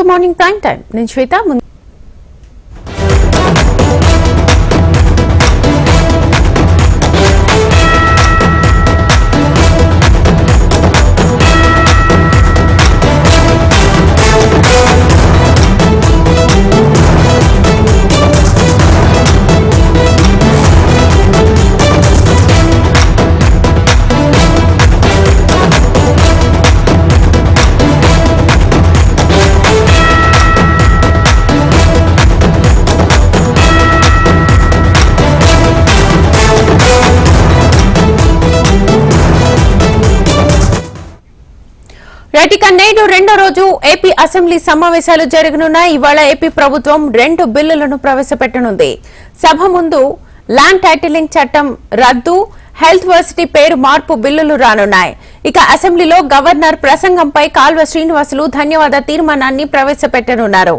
To morning prime time నేను శ్వేత ముందు నేడు రెండో రోజు ఏపీ అసెంబ్లీ సమావేశాలు జరగనున్నాయి. ఇవాళ ఏపీ ప్రభుత్వం రెండు బిల్లులను ప్రవేశపెట్టనుంది. సభ ముందు ల్యాండ్ టైటిలింగ్ చట్టం రద్దు హెల్త్ వర్సిటీ పేరు మార్పు బిల్లులు రానున్నాయి. ఇక అసెంబ్లీలో గవర్నర్ ప్రసంగంపై కాల్వ శ్రీనివాసులు ధన్యవాద తీర్మానాన్ని ప్రవేశపెట్టనున్నారు.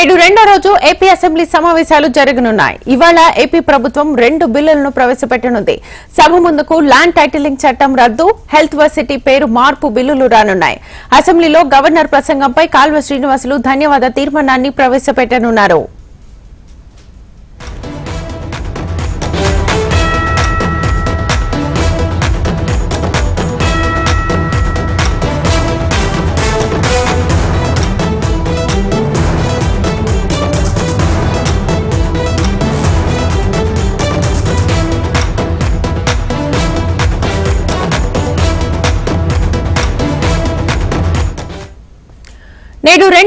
నేడు రెండో రోజు ఏపీ అసెంబ్లీ సమావేశాలు జరగనున్నాయి. ఇవాళ ఏపీ ప్రభుత్వం రెండు బిల్లులను ప్రవేశపెట్టనుంది. సభ ముందుకు ల్యాండ్ టైటిలింగ్ చట్టం రద్దు హెల్త్ వర్సిటీ పేరు మార్పు బిల్లులు రానున్నాయి. అసెంబ్లీలో గవర్నర్ ప్రసంగంపై కాల్వ శ్రీనివాసులు ధన్యవాద తీర్మానాన్ని ప్రవేశపెట్టనున్నారు.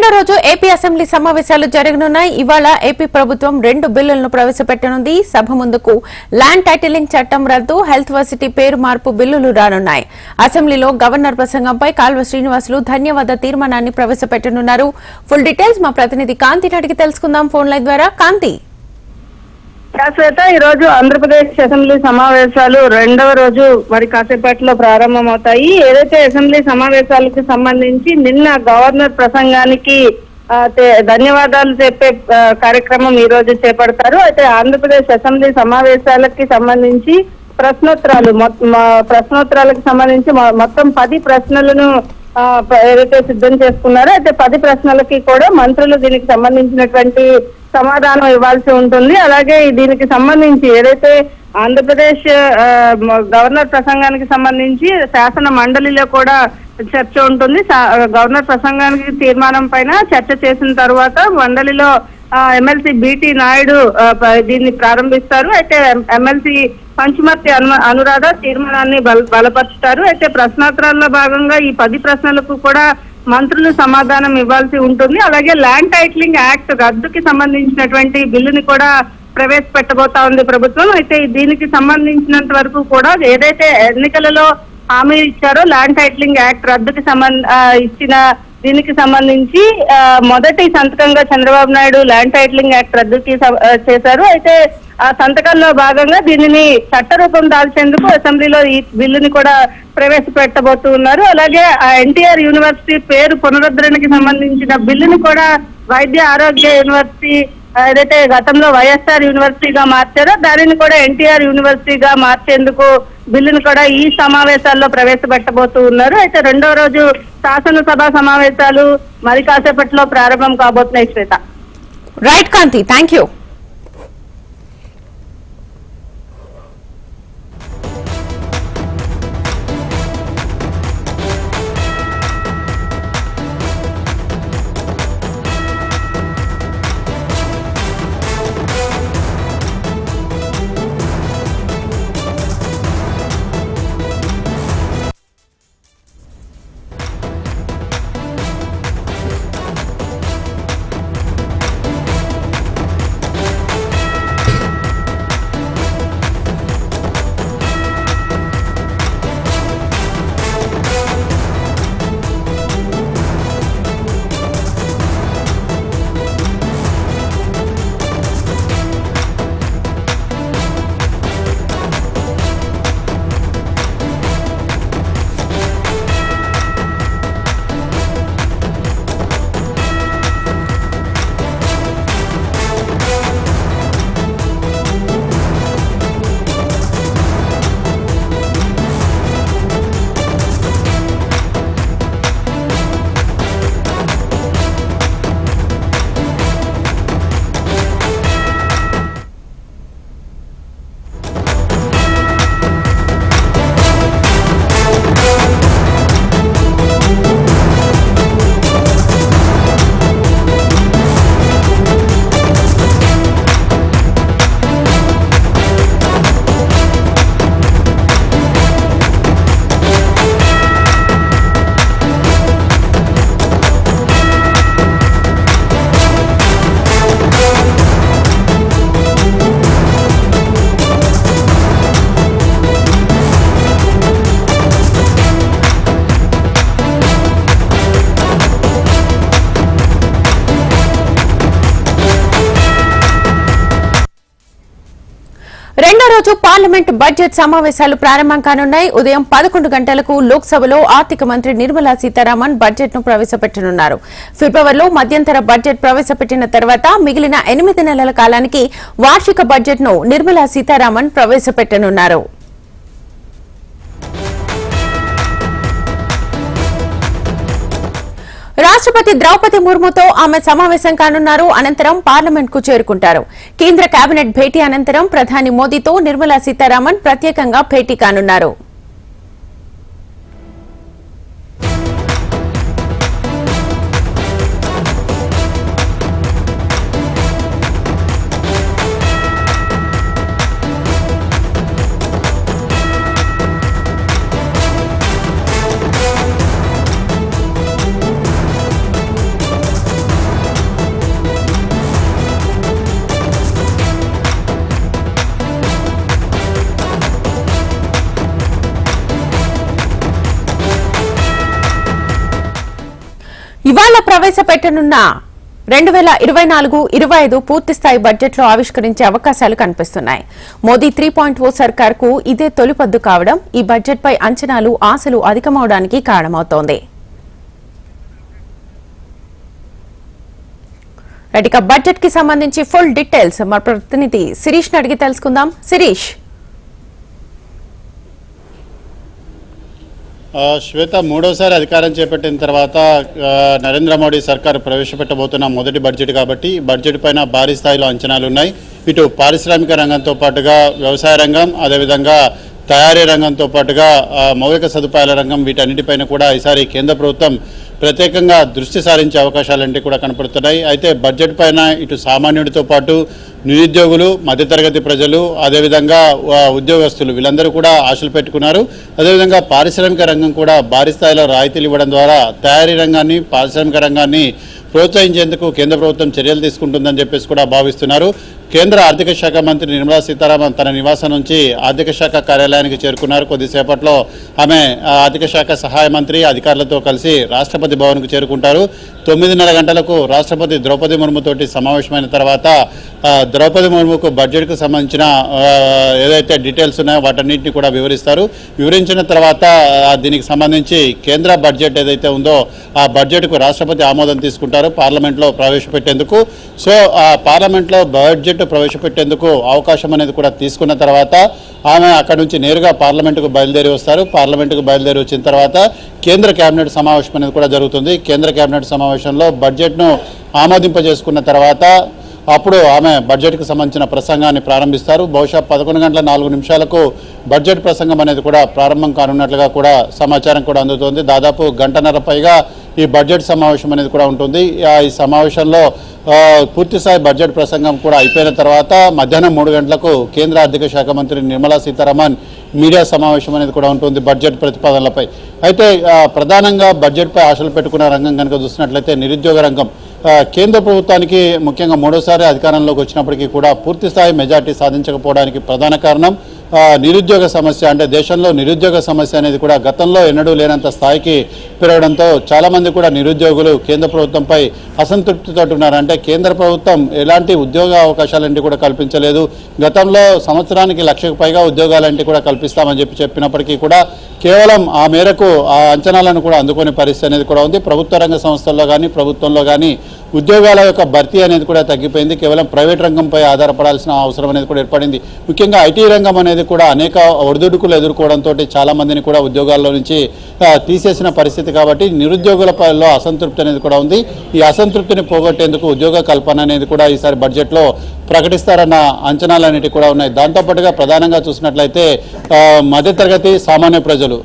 రెండో రోజు ఏపీ అసెంబ్లీ సమావేశాలు జరగనున్నాయి. ఇవాళ ఏపీ ప్రభుత్వం రెండు బిల్లులను ప్రవేశపెట్టనుంది. సభ ముందుకు ల్యాండ్ టైటిలింగ్ చట్టం రద్దు హెల్త్ వర్సిటీ పేరు మార్పు బిల్లులు రానున్నాయి. అసెంబ్లీలో గవర్నర్ ప్రసంగంపై కాల్వ శ్రీనివాసులు ధన్యవాద తీర్మానాన్ని ప్రవేశపెట్టనున్నారు. ఫుల్ డీటెయిల్స్ మా ప్రతినిధి కాంతిని అడిగి తెలుసుకుందాం ఫోన్ లైన్ ద్వారా. కాంతి. శ్వేత ఈ రోజు ఆంధ్రప్రదేశ్ అసెంబ్లీ సమావేశాలు రెండవ రోజు మరి కాసేపట్లో ప్రారంభమవుతాయి. ఏదైతే అసెంబ్లీ సమావేశాలకు సంబంధించి నిన్న గవర్నర్ ప్రసంగానికి ధన్యవాదాలు చెప్పే కార్యక్రమం ఈ రోజు చేపడతారు. అయితే ఆంధ్రప్రదేశ్ అసెంబ్లీ సమావేశాలకి సంబంధించి ప్రశ్నోత్తరాలు మొత్తం ప్రశ్నోత్తరాలకు సంబంధించి మొత్తం పది ప్రశ్నలను ఏదైతే సిద్ధం చేసుకున్నారో అయితే పది ప్రశ్నలకి కూడా మంత్రులు దీనికి సంబంధించినటువంటి సమాధానం ఇవ్వాల్సి ఉంటుంది. అలాగే దీనికి సంబంధించి ఏదైతే ఆంధ్రప్రదేశ్ గవర్నర్ ప్రసంగానికి సంబంధించి శాసన మండలిలో కూడా చర్చ ఉంటుంది. గవర్నర్ ప్రసంగానికి తీర్మానం పైన చర్చ చేసిన తర్వాత మండలిలో ఎమ్మెల్సీ బిటి నాయుడు దీన్ని ప్రారంభిస్తారు. అయితే ఎమ్మెల్సీ పంచమర్తి అను అనురాధ తీర్మానాన్ని బల బలపరుస్తారు. అయితే ప్రశ్నార్థాల్లో భాగంగా ఈ పది ప్రశ్నలకు కూడా మంత్రులు సమాధానం ఇవ్వాల్సి ఉంటుంది. అలాగే ల్యాండ్ టైటిలింగ్ యాక్ట్ రద్దుకి సంబంధించినటువంటి బిల్లుని కూడా ప్రవేశపెట్టబోతా ఉంది ప్రభుత్వం. అయితే దీనికి సంబంధించినంత వరకు కూడా ఏదైతే ఎన్నికలలో హామీ ఇచ్చారో ల్యాండ్ టైటిలింగ్ యాక్ట్ రద్దుకి సంబంధ ఇచ్చిన దీనికి సంబంధించి మొదటి సంతకంగా Chandrababu Naidu land titling act రద్దు చేశారు. అయితే ఆ సంతకంలో భాగంగా దీనిని చట్టరూపం దాల్చేందుకు అసెంబ్లీలో ఈ బిల్లుని కూడా ప్రవేశపెట్టబోతూ ఉన్నారు. అలాగే ఆ ఎన్టీఆర్ యూనివర్సిటీ పేరు పునరుద్ధరణకి సంబంధించిన బిల్లుని కూడా వైద్య ఆరోగ్య యూనివర్సిటీ ఏదైతే గతంలో వైఎస్ఆర్ యూనివర్సిటీగా మార్చారో దానిని కూడా ఎన్టీఆర్ యూనివర్సిటీగా మార్చేందుకు బిల్లును కూడా ఈ సమావేశాల్లో ప్రవేశపెట్టబోతూ ఉన్నారు. అయితే రెండో రోజు శాసనసభ సమావేశాలు మరి కాసేపట్లో ప్రారంభం కాబోతున్నాయి Swetha. Right Kanthi thank you రోజు పార్లమెంట్ బడ్జెట్ సమావేశాలు ప్రారంభం కానున్నాయి. ఉదయం పదకొండు గంటలకు లోక్సభలో ఆర్థిక మంత్రి నిర్మలా సీతారామన్ బడ్జెట్ను ప్రవేశపెట్టనున్నారు. ఫిబ్రవరిలో మధ్యంతర బడ్జెట్ ప్రవేశపెట్టిన తర్వాత మిగిలిన ఎనిమిది నెలల కాలానికి వార్షిక బడ్జెట్ను నిర్మలా సీతారామన్ ప్రవేశపెట్టనున్నారు. రాష్ట్రపతి ద్రౌపది ముర్ముతో ఆమె సమావేశం కానున్నారు. అనంతరం పార్లమెంట్కు చేరుకుంటారు. కేంద్ర కేబినెట్ భేటీ అనంతరం ప్రధాని మోదీతో నిర్మలా సీతారామన్ ప్రత్యేకంగా భేటీ కానున్నారు. ప్రవేశపెట్టనున్న రెండు వేల ఇరవై నాలుగు ఇరవై ఐదు పూర్తిస్థాయి బడ్జెట్లో ఆవిష్కరించే అవకాశాలు కనిపిస్తున్నాయి. మోదీ త్రీ పాయింట్ ఓ సర్కార్కు ఇదే తొలిపద్దు కావడం ఈ బడ్జెట్పై అంచనాలు ఆశలు అధికమవడానికి కారణమవుతోంది. ఇక బడ్జెట్కి సంబంధించి ఫుల్ డీటెయిల్స్ మా ప్రతినిధి శిరీష్ అడిగి తెలుసుకుందాం. శిరీష్. శ్వేత మూడోసారి అధికారం చేపట్టిన తర్వాత నరేంద్ర మోడీ సర్కారు ప్రవేశపెట్టబోతున్న మొదటి బడ్జెట్ కాబట్టి బడ్జెట్ పైన భారీ స్థాయిలో అంచనాలు ఉన్నాయి ఇటు పారిశ్రామిక రంగంతో పాటుగా వ్యవసాయ రంగం అదేవిధంగా తయారీ రంగంతో పాటుగా మౌలిక సదుపాయాల రంగం వీటన్నిటిపైన కూడా ఈసారి కేంద్ర ప్రభుత్వం ప్రత్యేకంగా దృష్టి సారించే అవకాశాలంటే కూడా కనపడుతున్నాయి. అయితే బడ్జెట్ పైన ఇటు సామాన్యుడితో పాటు నిరుద్యోగులు మధ్యతరగతి ప్రజలు అదేవిధంగా ఉద్యోగస్తులు వీళ్ళందరూ కూడా ఆశలు పెట్టుకున్నారు. అదేవిధంగా పారిశ్రామిక రంగం కూడా భారీ స్థాయిలో రాయితీలు ఇవ్వడం ద్వారా తయారీ రంగాన్ని పారిశ్రామిక రంగాన్ని ప్రోత్సహించేందుకు కేంద్ర ప్రభుత్వం చర్యలు తీసుకుంటుందని చెప్పేసి కూడా భావిస్తున్నారు. కేంద్ర ఆర్థిక శాఖ మంత్రి నిర్మలా సీతారామన్ తన నివాసం నుంచి ఆర్థిక శాఖ కార్యాలయానికి చేరుకున్నారు. కొద్దిసేపట్లో ఆమె ఆర్థిక శాఖ సహాయ మంత్రి అధికారులతో కలిసి రాష్ట్రపతి భవన్కు చేరుకుంటారు. తొమ్మిదిన్నర గంటలకు రాష్ట్రపతి ద్రౌపది ముర్ముతోటి సమావేశమైన తర్వాత ద్రౌపది ముర్ముకు బడ్జెట్కు సంబంధించిన ఏదైతే డీటెయిల్స్ ఉన్నాయో వాటన్నిటిని కూడా వివరిస్తారు. వివరించిన తర్వాత దీనికి సంబంధించి కేంద్ర బడ్జెట్ ఏదైతే ఉందో ఆ బడ్జెట్కు రాష్ట్రపతి ఆమోదం తీసుకుంటారు. పార్లమెంట్లో ప్రవేశపెట్టేందుకు. సో ఆ పార్లమెంట్లో బడ్జెట్ ప్రవేశపెట్టేందుకు అవకాశం అనేది కూడా తీసుకున్న తర్వాత ఆమె అక్కడ నుంచి నేరుగా పార్లమెంటుకు బయలుదేరి వస్తారు. పార్లమెంటుకు బయలుదేరి వచ్చిన తర్వాత కేంద్ర కేబినెట్ సమావేశం అనేది కూడా జరుగుతుంది. కేంద్ర కేబినెట్ సమావేశంలో బడ్జెట్ను ఆమోదింపజేసుకున్న తర్వాత అప్పుడు ఆమె బడ్జెట్కి సంబంధించిన ప్రసంగాన్ని ప్రారంభిస్తారు. బహుశా పదకొండు గంటల నాలుగు నిమిషాలకు బడ్జెట్ ప్రసంగం అనేది కూడా ప్రారంభం కానున్నట్లుగా కూడా సమాచారం కూడా అందుతోంది. దాదాపు గంటన్నర పైగా ఈ బడ్జెట్ సమావేశం అనేది కూడా ఉంటుంది. ఈ సమావేశంలో పూర్తిస్థాయి బడ్జెట్ ప్రసంగం కూడా అయిపోయిన తర్వాత మధ్యాహ్నం మూడు గంటలకు కేంద్ర ఆర్థిక శాఖ మంత్రి నిర్మలా సీతారామన్ మీడియా సమావేశం అనేది కూడా ఉంటుంది బడ్జెట్ ప్రతిపాదనలపై. అయితే ప్రధానంగా బడ్జెట్పై ఆశలు పెట్టుకున్న రంగం కనుక చూసినట్లయితే నిరుద్యోగ రంగం కేంద్ర ప్రభుత్వానికి ముఖ్యంగా మూడోసారి అధికారంలోకి వచ్చినప్పటికీ కూడా పూర్తిస్థాయి మెజార్టీ సాధించకపోవడానికి ప్రధాన కారణం నిరుద్యోగ సమస్య అంటే దేశంలో నిరుద్యోగ సమస్య అనేది కూడా గతంలో ఎన్నడూ లేనంత స్థాయికి పెరగడంతో చాలామంది కూడా నిరుద్యోగులు కేంద్ర ప్రభుత్వంపై అసంతృప్తితో ఉన్నారంటే కేంద్ర ప్రభుత్వం ఎలాంటి ఉద్యోగ అవకాశాలంటే కూడా కల్పించలేదు. గతంలో సంవత్సరానికి లక్షకు పైగా ఉద్యోగాలంటే కూడా కల్పిస్తామని చెప్పి చెప్పినప్పటికీ కూడా కేవలం ఆ మేరకు ఆ అంచనాలను కూడా అందుకునే పరిస్థితి అనేది కూడా ఉంది. ప్రభుత్వ రంగ సంస్థల్లో కానీ ప్రభుత్వంలో కానీ ఉద్యోగాల యొక్క భర్తీ అనేది కూడా తగ్గిపోయింది. కేవలం ప్రైవేట్ రంగంపై ఆధారపడాల్సిన అవసరం అనేది కూడా ఏర్పడింది. ముఖ్యంగా ఐటీ రంగం అనేది కూడా అనేక ఒడిదుడుకులు ఎదుర్కోవడంతో చాలామందిని కూడా ఉద్యోగాల్లో నుంచి తీసేసిన పరిస్థితి కాబట్టి నిరుద్యోగులపైలో అసంతృప్తి అనేది కూడా ఉంది. ఈ అసంతృప్తిని పోగొట్టేందుకు ఉద్యోగ కల్పన అనేది కూడా ఈసారి బడ్జెట్లో ప్రకటిస్తారన్న అంచనాలు అనేవి కూడా ఉన్నాయి. దాంతోపాటుగా ప్రధానంగా చూసినట్లయితే మధ్యతరగతి సామాన్య ప్రజలు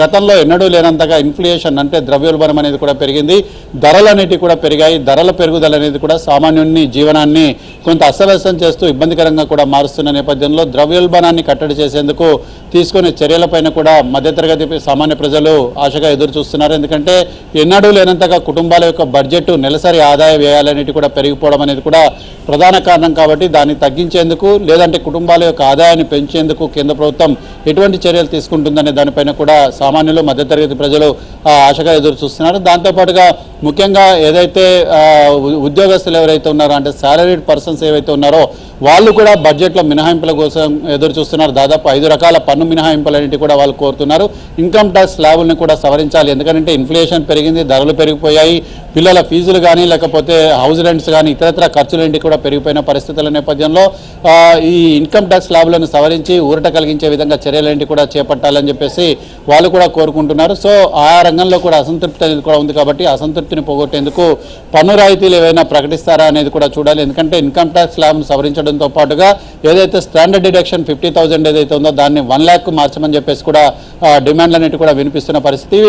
గతంలో ఎన్నడూ లేనంతగా ఇన్ఫ్లేషన్ అంటే ద్రవ్యోల్బణం అనేది కూడా పెరిగింది. ధరలు అనేటివి కూడా పెరిగాయి. ధరల పెరుగుదల అనేది కూడా సామాన్యుని జీవనాన్ని కొంత అస్తవ్యస్తం చేస్తూ ఇబ్బందికరంగా కూడా మారుస్తున్న నేపథ్యంలో ద్రవ్యోల్బణాన్ని కట్టడి చేసేందుకు తీసుకునే చర్యలపైన కూడా మధ్యతరగతి సామాన్య ప్రజలు ఆశగా ఎదురు చూస్తున్నారు. ఎందుకంటే ఎన్నడూ లేనంతగా కుటుంబాల యొక్క బడ్జెట్ నెలసరి ఆదాయ వ్యయాలనేటివి కూడా పెరిగిపోవడం అనేది కూడా ప్రధాన కారణం కాబట్టి దాన్ని తగ్గించేందుకు లేదంటే కుటుంబాల యొక్క ఆదాయాన్ని పెంచేందుకు కేంద్ర ప్రభుత్వం ఎటువంటి చర్యలు తీసుకుంటుందనే దానిపైన కూడా సామాన్యులు మధ్యతరగతి ప్రజలు ఆశగా ఎదురు చూస్తున్నారు. దాంతోపాటుగా ముఖ్యంగా ఏదైతే ఉద్యోగస్తులు ఎవరైతే ఉన్నారో అంటే శాలరీడ్ పర్సన్స్ ఏవైతే ఉన్నారో వాళ్ళు కూడా బడ్జెట్లో మినహాయింపుల కోసం ఎదురు చూస్తున్నారు. దాదాపు ఐదు రకాల పన్ను మినహాయింపులన్నింటి కూడా వాళ్ళు కోరుతున్నారు. ఇన్కమ్ ట్యాక్స్ స్లాబుల్ని కూడా సవరించాలి. ఎందుకంటే ఇన్ఫ్లేషన్ పెరిగింది ధరలు పెరిగిపోయాయి పిల్లల ఫీజులు కానీ లేకపోతే హౌస్ రెంట్స్ కానీ ఇతరత్ర ఖర్చులేంటి కూడా పెరిగిపోయిన పరిస్థితుల నేపథ్యంలో ఈ ఇన్కమ్ ట్యాక్స్ స్లాబులను సవరించి ఊరట కలిగించే విధంగా చర్యలేంటి కూడా చేపట్టాలని చెప్పేసి వాళ్ళు కూడా కోరుకుంటున్నారు. సో ఆ రంగంలో కూడా అసంతృప్తి అనేది కూడా ఉంది కాబట్టి అసంతృప్తి అసంతృప్తిని పోగొట్టేందుకు పన్ను రాయితీలు ఏవైనా ప్రకటిస్తారా అనేది కూడా చూడాలి. ఎందుకంటే ఇన్కమ్ ట్యాక్స్ స్లాబ్ను సవరించడంతో పాటుగా ఏదైతే స్టాండర్డ్ డిడక్షన్ ఫిఫ్టీ థౌసండ్ ఏదైతే ఉందో దాన్ని వన్ ల్యాక్ మార్చమని చెప్పేసి కూడా డిమాండ్లు అనేవి కూడా వినిపిస్తున్న పరిస్థితి.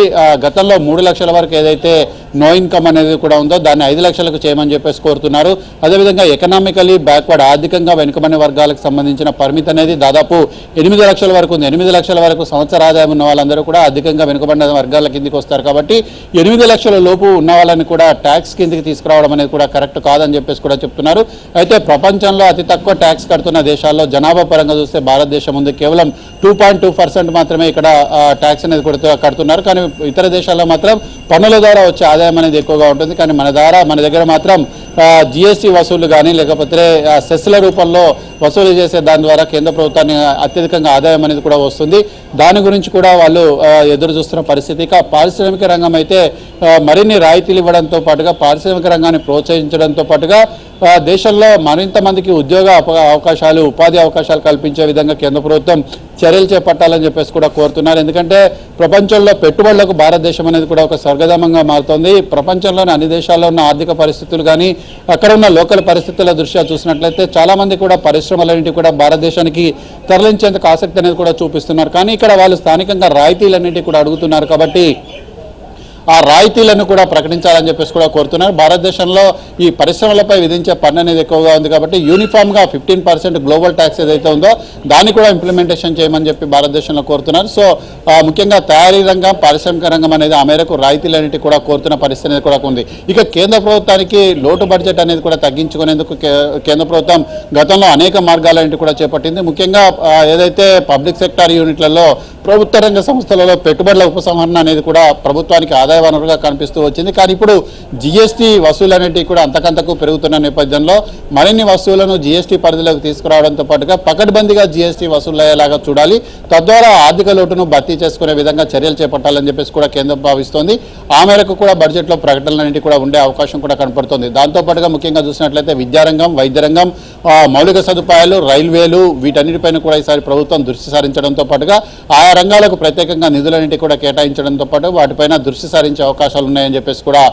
గతంలో మూడు లక్షల వరకు ఏదైతే నో ఇన్కమ్ అనేది కూడా ఉందో దాన్ని ఐదు లక్షలకు చేయమని చెప్పేసి కోరుతున్నారు. అదేవిధంగా ఎకనామికలీ బ్యాక్వర్డ్ ఆర్థికంగా వెనుకబడిన వర్గాలకు సంబంధించిన పరిమితి అనేది దాదాపు ఎనిమిది లక్షల వరకు ఉంది. ఎనిమిది లక్షల వరకు సంవత్సర ఆదాయం ఉన్న వాళ్ళందరూ కూడా అధికంగా వెనుకబడిన వర్గాల కిందికి వస్తారు. కాబట్టి ఎనిమిది లక్షల లోపు ఉన్న వాళ్ళని కూడా ట్యాక్స్ కిందికి తీసుకురావడం అనేది కూడా కరెక్ట్ కాదని చెప్పేసి కూడా చెప్తున్నారు. అయితే ప్రపంచంలో అతి తక్కువ ట్యాక్స్ కడుతున్న దేశాల్లో జనాభా పరంగా చూస్తే భారతదేశం ఉంది కేవలం టూ పాయింట్ టూ పర్సెంట్ మాత్రమే ఇక్కడ ట్యాక్స్ అనేది కొడుతూ కడుతున్నారు. కానీ ఇతర దేశాల్లో మాత్రం పన్నుల ద్వారా వచ్చే ఆదాయం అనేది ఎక్కువగా ఉంటుంది. కానీ మన ద్వారా మన దగ్గర మాత్రం జిఎస్టీ వసూలు కానీ లేకపోతే సెస్ల రూపంలో వసూలు చేసే దాని ద్వారా కేంద్ర ప్రభుత్వాన్ని అత్యధికంగా ఆదాయం అనేది కూడా వస్తుంది. దాని గురించి కూడా వాళ్ళు ఎదురు చూస్తున్న పరిస్థితి. ఇక పారిశ్రామిక రంగం అయితే మరిన్ని రాయితీలు ఇవ్వడంతో పాటుగా పారిశ్రామిక రంగాన్ని ప్రోత్సహించడంతో పాటుగా దేశంలో మరింత మందికి ఉద్యోగ అవకాశాలు ఉపాధి అవకాశాలు కల్పించే విధంగా కేంద్ర ప్రభుత్వం చర్యలు చేపట్టాలని చెప్పేసి కూడా కోరుతున్నారు. ఎందుకంటే ప్రపంచంలో పెట్టుబడులకు భారతదేశం అనేది కూడా ఒక స్వర్గధామంగా మారుతోంది. ప్రపంచంలోని అన్ని దేశాల్లో ఉన్న ఆర్థిక పరిస్థితులు కానీ అక్కడ ఉన్న లోకల్ పరిస్థితుల దృష్ట్యా చూసినట్లయితే చాలామంది కూడా పరిశ్రమలన్నింటి కూడా భారతదేశానికి తరలించేందుకు ఆసక్తి అనేది కూడా చూపిస్తున్నారు. కానీ ఇక్కడ వాళ్ళు స్థానికంగా రాయితీలన్నింటి కూడా అడుగుతున్నారు కాబట్టి ఆ రాయితీలను కూడా ప్రకటించాలని చెప్పేసి కూడా కోరుతున్నారు. భారతదేశంలో ఈ పరిశ్రమలపై విధించే పన్ను అనేది ఎక్కువగా ఉంది కాబట్టి యూనిఫామ్గా ఫిఫ్టీన్ పర్సెంట్ గ్లోబల్ ట్యాక్స్ ఏదైతే ఉందో దాన్ని కూడా ఇంప్లిమెంటేషన్ చేయమని చెప్పి భారతదేశంలో కోరుతున్నారు. సో ముఖ్యంగా తయారీ రంగం పారిశ్రామిక రంగం అనేది ఆ మేరకు రాయితీలన్నిటి కూడా కోరుతున్న పరిస్థితి అనేది కూడా ఉంది. ఇక కేంద్ర ప్రభుత్వానికి లోటు బడ్జెట్ అనేది కూడా తగ్గించుకునేందుకు కే- కేంద్ర ప్రభుత్వం గతంలో అనేక మార్గాలన్నిటి కూడా చేపట్టింది. ముఖ్యంగా ఏదైతే పబ్లిక్ సెక్టార్ యూనిట్లలో ప్రభుత్వ రంగ సంస్థలలో పెట్టుబడుల ఉపసంహరణ అనేది కూడా ప్రభుత్వానికి ఆదాయ వనరుగా కనిపిస్తూ వచ్చింది. కానీ ఇప్పుడు జిఎస్టీ వసూలు అనేటివి కూడా అంతకంతకు పెరుగుతున్న నేపథ్యంలో మరిన్ని వస్తువులను జిఎస్టీ పరిధిలోకి తీసుకురావడంతో పాటుగా పకడ్బందీగా జిఎస్టీ వసూలు అయ్యేలాగా చూడాలి. తద్వారా ఆర్థిక లోటును భర్తీ చేసుకునే విధంగా చర్యలు చేపట్టాలని చెప్పేసి కూడా కేంద్రం భావిస్తోంది. ఆ మేరకు కూడా బడ్జెట్లో ప్రకటనలన్నింటి కూడా ఉండే అవకాశం కూడా కనపడుతుంది. దాంతో పాటుగా ముఖ్యంగా చూసినట్లయితే విద్యారంగం వైద్య రంగం మౌలిక సదుపాయాలు రైల్వేలు వీటన్నిటిపైన కూడా ఈసారి ప్రభుత్వం దృష్టి సారించడంతో పాటుగా ఆయా రంగాలకు ప్రత్యేకంగా నిధులన్నింటి కూడా కేటాయించడంతో పాటు వాటిపైన దృష్టి విస్తరించే అవకాశాలు ఉన్నాయని చెప్పేసి కూడా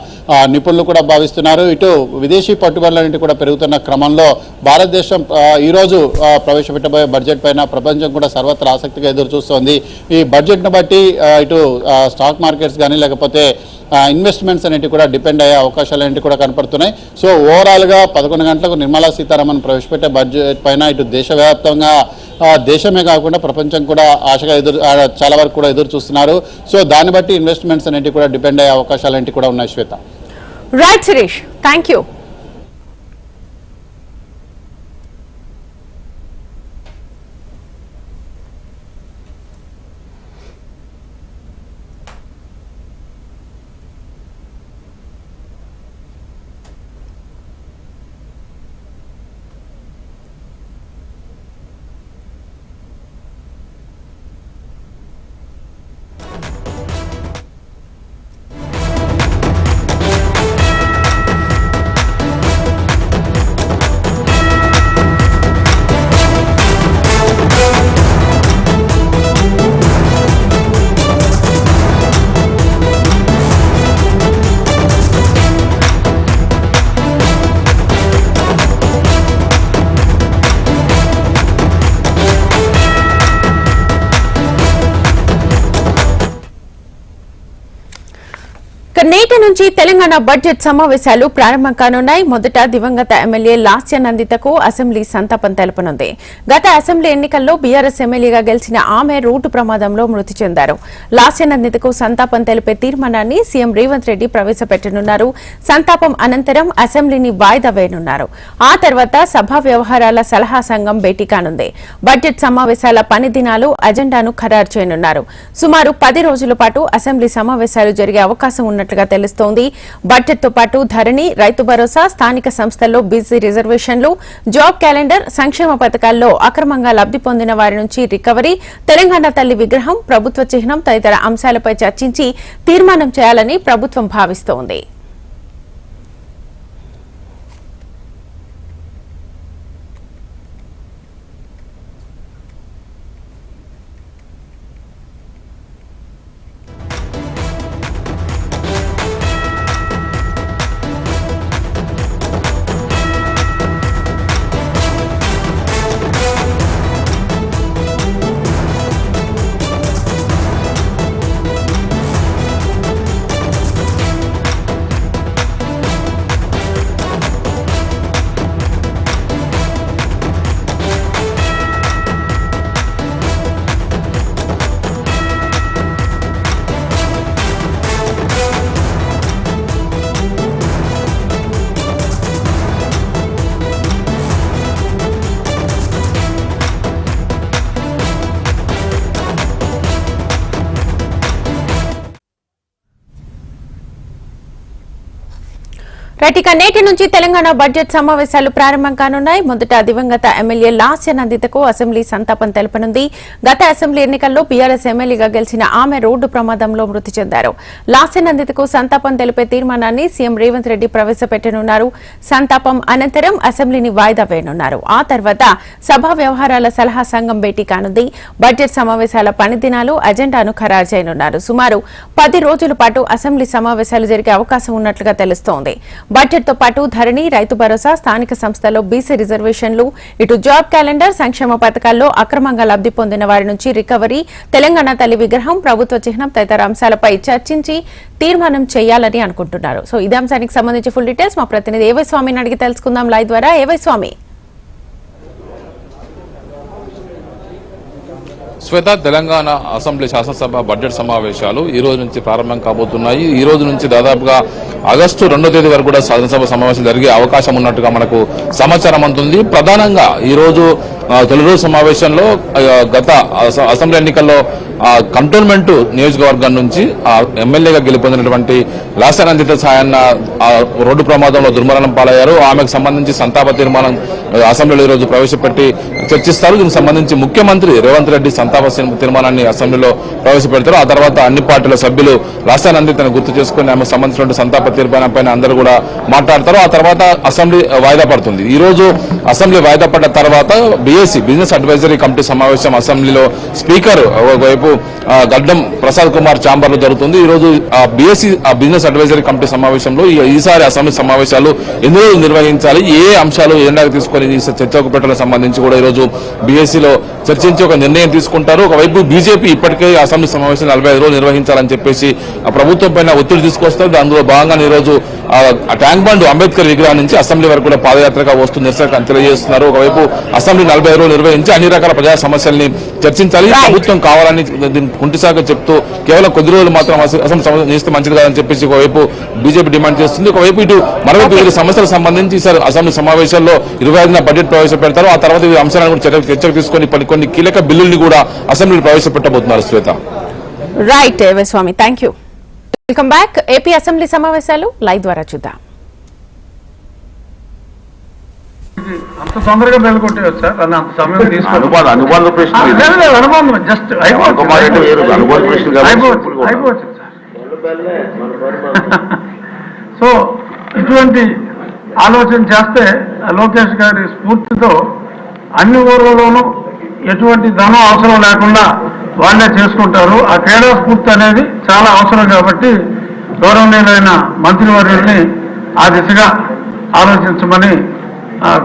నిపుణులు కూడా భావిస్తున్నారు. ఇటు విదేశీ పట్టుబడులన్నింటి కూడా పెరుగుతున్న క్రమంలో భారతదేశం ఈరోజు ప్రవేశపెట్టబోయే బడ్జెట్ పైన ప్రపంచం కూడా సర్వత్రా ఆసక్తిగా ఎదురు చూస్తోంది ఈ బడ్జెట్ను బట్టి ఇటు స్టాక్ మార్కెట్స్ కానీ లేకపోతే ఇన్వెస్ట్మెంట్స్ అనేవి కూడా డిపెండ్ అయ్యే అవకాశాలు అనేవి కూడా కనపడుతున్నాయి. సో ఓవరాల్గా పదకొండు గంటలకు నిర్మలా సీతారామన్ ప్రవేశపెట్టే బడ్జెట్ పైన ఇటు దేశవ్యాప్తంగా దేశమే కాకుండా ప్రపంచం కూడా ఆశగా ఎదురు చాలా వరకు కూడా ఎదురు చూస్తున్నారు. సో దాన్ని బట్టి ఇన్వెస్ట్మెంట్స్ అనేవి కూడా డిపెండ్ అయ్యే అవకాశాలు అనేవి కూడా ఉన్నాయి శ్వేత. రైట్ సురేష్ థ్యాంక్ నేటి నుంచి తెలంగాణ బడ్జెట్ సమావేశాలు ప్రారంభం కానున్నాయి మొదట దివంగత ఎమ్మెల్యే లాస్య నందితకు అసెంబ్లీ సంతాపం తెలపనుంది. గత అసెంబ్లీ ఎన్నికల్లో బీఆర్ఎస్ ఎమ్మెల్యేగా గెలిచిన ఆమె రోడ్డు ప్రమాదంలో మృతి చెందారు. లాస్య నందితకు సంతాపం తెలిపే తీర్మానాన్ని సీఎం రేవంత్ రెడ్డి ప్రవేశపెట్టనున్నారు. సంతాపం అనంతరం అసెంబ్లీని వాయిదా వేయనున్నారు. ఆ తర్వాత సభా వ్యవహారాల సలహా సంఘం భేటీ కానుంది. బడ్జెట్ సమావేశాల పని దినాలు అజెండాను ఖరారు చేయనున్నారు. సుమారు పది రోజుల పాటు అసెంబ్లీ సమావేశాలు జరిగే అవకాశం ఉన్నట్లు ఉన్నట్లుగా తెలుస్తోంది. బడ్జెట్తో పాటు ధరణి రైతు భరోసా స్థానిక సంస్థల్లో బిజీ రిజర్వేషన్లు జాబ్ క్యాలెండర్ సంక్షేమ పథకాల్లో అక్రమంగా లబ్ధి పొందిన వారి నుంచి రికవరీ తెలంగాణ తల్లి విగ్రహం ప్రభుత్వ చిహ్నం తదితర అంశాలపై చర్చించి తీర్మానం చేయాలని ప్రభుత్వం భావిస్తోంది. రైట్ నేటి నుంచి తెలంగాణ బడ్జెట్ సమావేశాలు ప్రారంభం కానున్నాయి. మొదట దివంగత ఎమ్మెల్యే లాస్య నందితకు అసెంబ్లీ సంతాపం తెలపనుంది. గత అసెంబ్లీ ఎన్నికల్లో బీఆర్ఎస్ ఎమ్మెల్యేగా గెలిచిన ఆమె రోడ్డు ప్రమాదంలో మృతి చెందారు. లాస్య నందితకు సంతాపం తెలిపే తీర్మానాన్ని సీఎం రేవంత్ రెడ్డి ప్రవేశపెట్టనున్నారు. సంతాపం అనంతరం అసెంబ్లీని వాయిదా వేయనున్నారు. ఆ తర్వాత సభా వ్యవహారాల సలహా సంఘం భేటీ కానుంది. బడ్జెట్ సమావేశాల పని దినాలు అజెండాను ఖరారు చేయనున్నారు. సుమారు పది రోజుల పాటు అసెంబ్లీ సమావేశాలు జరిగే అవకాశం ఉన్నట్లుగా తెలుస్తోంది. బడ్జెట్తో పాటు ధరణి రైతు భరోసా స్థానిక సంస్థల్లో బీసీ రిజర్వేషన్లు ఇటు జాబ్ క్యాలెండర్ సంక్షేమ పథకాల్లో అక్రమంగా లబ్ధి పొందిన వారి నుంచి రికవరీ తెలంగాణ తల్లి విగ్రహం ప్రభుత్వ చిహ్నం తదితర అంశాలపై చర్చించి తీర్మానం చేయాలని అనుకుంటున్నారు. సో ఇదే అంశానికి సంబంధించి ఫుల్ డీటెయిల్స్ మా ప్రతినిధి ఏవై స్వామిని అడిగి తెలుసుకుందాం. లైవ్ ద్వారా ఏవై స్వామి శ్వేత తెలంగాణ అసెంబ్లీ శాసనసభ బడ్జెట్ సమావేశాలు ఈ రోజు నుంచి ప్రారంభం కాబోతున్నాయి. ఈ రోజు నుంచి దాదాపుగా ఆగస్టు రెండో తేదీ వరకు కూడా శాసనసభ సమావేశం జరిగే అవకాశం ఉన్నట్టుగా మనకు సమాచారం అందుతుంది ప్రధానంగా ఈ రోజు తొలి రోజు సమావేశంలో గత అసెంబ్లీ ఎన్నికల్లో కంటోన్మెంట్ నియోజకవర్గం నుంచి ఆ ఎమ్మెల్యేగా గెలుపొందినటువంటి లాసానందిత సాయన్న ఆ రోడ్డు ప్రమాదంలో దుర్మరణం పాలయ్యారు. ఆమెకు సంబంధించి సంతాప తీర్మానం అసెంబ్లీలో ఈరోజు ప్రవేశపెట్టి చర్చిస్తారు. దీనికి సంబంధించి ముఖ్యమంత్రి రేవంత్ రెడ్డి సంతాప తీర్మానాన్ని అసెంబ్లీలో ప్రవేశపెడతారు. ఆ తర్వాత అన్ని పార్టీల సభ్యులు లాసానందితను గుర్తు చేసుకుని ఆమెకు సంబంధించిన సంతాప తీర్మానం పైన అందరూ కూడా మాట్లాడతారు. ఆ తర్వాత అసెంబ్లీ వాయిదా పడుతుంది. ఈ రోజు అసెంబ్లీ వాయిదా పడ్డ తర్వాత బీఎస్సీ బిజినెస్ అడ్వైజరీ కమిటీ సమావేశం అసెంబ్లీలో స్పీకర్ ఒకవైపు ఆ, గడ్డం ప్రసాద్ కుమార్ ఛాంబర్లో జరుగుతుంది. ఈ రోజు బీఎస్సీ బిజినెస్ అడ్వైజరీ కమిటీ సమావేశంలో ఈసారి అసెంబ్లీ సమావేశాలు ఎన్ని రోజులు నిర్వహించాలి ఏ అంశాలు ఎండాకు తీసుకొని ఈ చర్చకు పెట్టడం సంబంధించి కూడా ఈరోజు బీఎస్సీలో చర్చించి ఒక నిర్ణయం తీసుకుంటారు. ఒకవైపు బీజేపీ ఇప్పటికే అసెంబ్లీ సమావేశం నలభై ఐదు రోజులు నిర్వహించాలని చెప్పేసి ఆ ప్రభుత్వం పైన ఒత్తిడి తీసుకొస్తారు. అందులో భాగంగా ఈ రోజు ట్యాంక్ బండ్ అంబేద్కర్ విగ్రహం నుంచి అసెంబ్లీ వరకు కూడా పాదయాత్రగా వస్తూ నిరసన తెలియజేస్తున్నారు. ఒకవైపు అసెంబ్లీ నలభై ఐదు రోజులు నిర్వహించి అన్ని రకాల ప్రజా సమస్యల్ని చర్చించాలి. ప్రభుత్వం కావాలని కుంటిసాగా చెప్తూ కేవలం కొద్ది రోజులు మాత్రం అసె- అసెంబ్లీ సమావేశం చేస్తే మంచిది కాదని చెప్పేసి ఒకవైపు బీజేపీ డిమాండ్ చేస్తుంది. ఒకవైపు ఇటు మరోవైపు వివిధ సమస్యలకు సంబంధించి సార్ అసెంబ్లీ సమావేశాల్లో ఇరవై ఐదున బడ్జెట్ ప్రవేశపెడతారు. ఆ తర్వాత ఈ అంశాలను కూడా చర్చ- చర్చకు తీసుకొని కొన్ని కొన్ని కీలక బిల్లుల్ని కూడా అసెంబ్లీలో ప్రవేశపెట్టబోతున్నారు Swetha. Right AY Swamy thank you welcome back AP assembly సమావేశాలు లైవ్ ద్వారా చూద్దాం. అంత తొందరగా బెల్లగొట్టేయచ్చు సార్ అని అంత సమయం తీసుకోవాలి అనుబంధ ప్రశ్న జస్ట్ అయిపోవచ్చు. సో ఇటువంటి ఆలోచన చేస్తే లోకేష్ గారి స్ఫూర్తితో అన్ని ఊర్లలోనూ ఎటువంటి ధనం అవసరం లేకుండా వాళ్ళే చేసుకుంటారు. ఆ క్రీడా స్ఫూర్తి అనేది చాలా అవసరం కాబట్టి గౌరవనీయులైన మంత్రివర్యుల్ని ఆ దిశగా ఆలోచించమని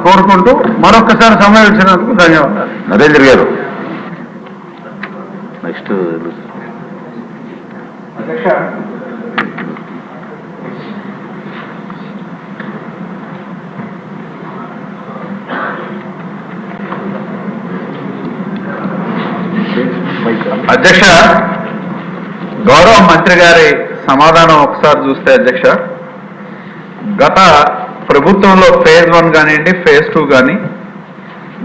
కోరుకుంటూ మరొకసారి సమయం ఇచ్చినందుకు ధన్యవాదాలు. నరేంద్ర గారు. నెక్స్ట్. అధ్యక్ష గౌరవ మంత్రి గారి సమాధానం ఒకసారి చూస్తే అధ్యక్ష గత ప్రభుత్వంలో ఫేజ్ వన్ కానివ్వండి ఫేజ్ టూ కానీ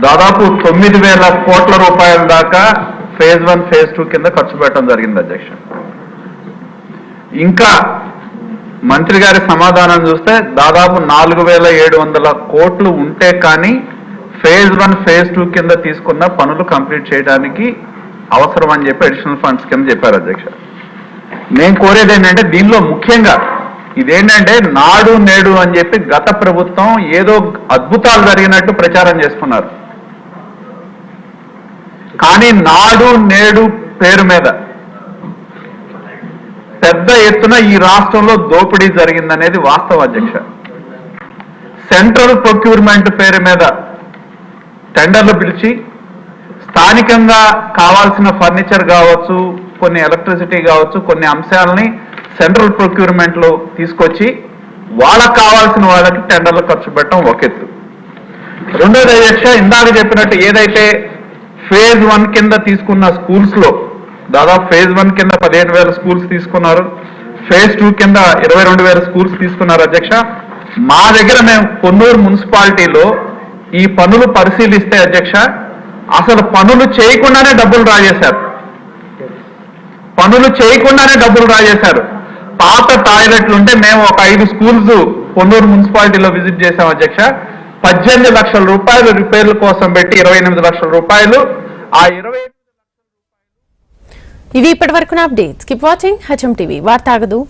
దాదాపు తొమ్మిది వేల కోట్ల రూపాయల దాకా ఫేజ్ వన్ ఫేజ్ టూ కింద ఖర్చు పెట్టడం జరిగింది అధ్యక్ష. ఇంకా మంత్రి గారి సమాధానం చూస్తే దాదాపు నాలుగు వేల ఏడు వందల కోట్లు ఉంటే కానీ ఫేజ్ వన్ ఫేజ్ టూ కింద తీసుకున్న పనులు కంప్లీట్ చేయడానికి అవసరం అని చెప్పి అడిషనల్ ఫండ్స్ కింద చెప్పారు అధ్యక్ష. నేను కోరేది ఏంటంటే దీనిలో ముఖ్యంగా ఇదేంటంటే నాడు నేడు అని చెప్పి గత ప్రభుత్వం ఏదో అద్భుతాలు జరిగినట్టు ప్రచారం చేసుకున్నారు కానీ నాడు నేడు పేరు మీద పెద్ద ఎత్తున ఈ రాష్ట్రంలో దోపిడీ జరిగిందనేది వాస్తవ అధ్యక్ష. సెంట్రల్ ప్రొక్యూర్మెంట్ పేరు మీద టెండర్లు పిలిచి స్థానికంగా కావాల్సిన ఫర్నిచర్ కావచ్చు కొన్ని ఎలక్ట్రిసిటీ కావచ్చు కొన్ని అంశాలని సెంట్రల్ ప్రొక్యూర్మెంట్లో తీసుకొచ్చి వాళ్ళకి కావాల్సిన వాళ్ళకి టెండర్లు ఖర్చు పెట్టడం ఒక ఎత్తు. రెండోది అధ్యక్ష ఇందాక చెప్పినట్టు ఏదైతే ఫేజ్ వన్ కింద తీసుకున్న స్కూల్స్లో దాదాపు ఫేజ్ వన్ కింద పదిహేను వేల స్కూల్స్ తీసుకున్నారు ఫేజ్ టూ కింద ఇరవై రెండు వేల స్కూల్స్ తీసుకున్నారు అధ్యక్ష. మా దగ్గర మేము కొన్నూరు మున్సిపాలిటీలో ఈ పనులు పరిశీలిస్తే అధ్యక్ష అసలు పనులు చేయకుండానే డబ్బులు రాజేశారు. పనులు చేయకుండానే డబ్బులు రాజేశారు. పాత టాయిలెట్లు ఉంటే మేము ఒక ఐదు స్కూల్స్ కొన్నూరు మున్సిపాలిటీలో విజిట్ చేశాం అధ్యక్ష. పద్దెనిమిది లక్షల రూపాయలు రిపేర్ల కోసం పెట్టి ఇరవై ఎనిమిది లక్షల రూపాయలు. ఆ ఇరవై ఇవి ఇప్పటి వరకు updates. Keep watching HM TV వార్త ఆగదు.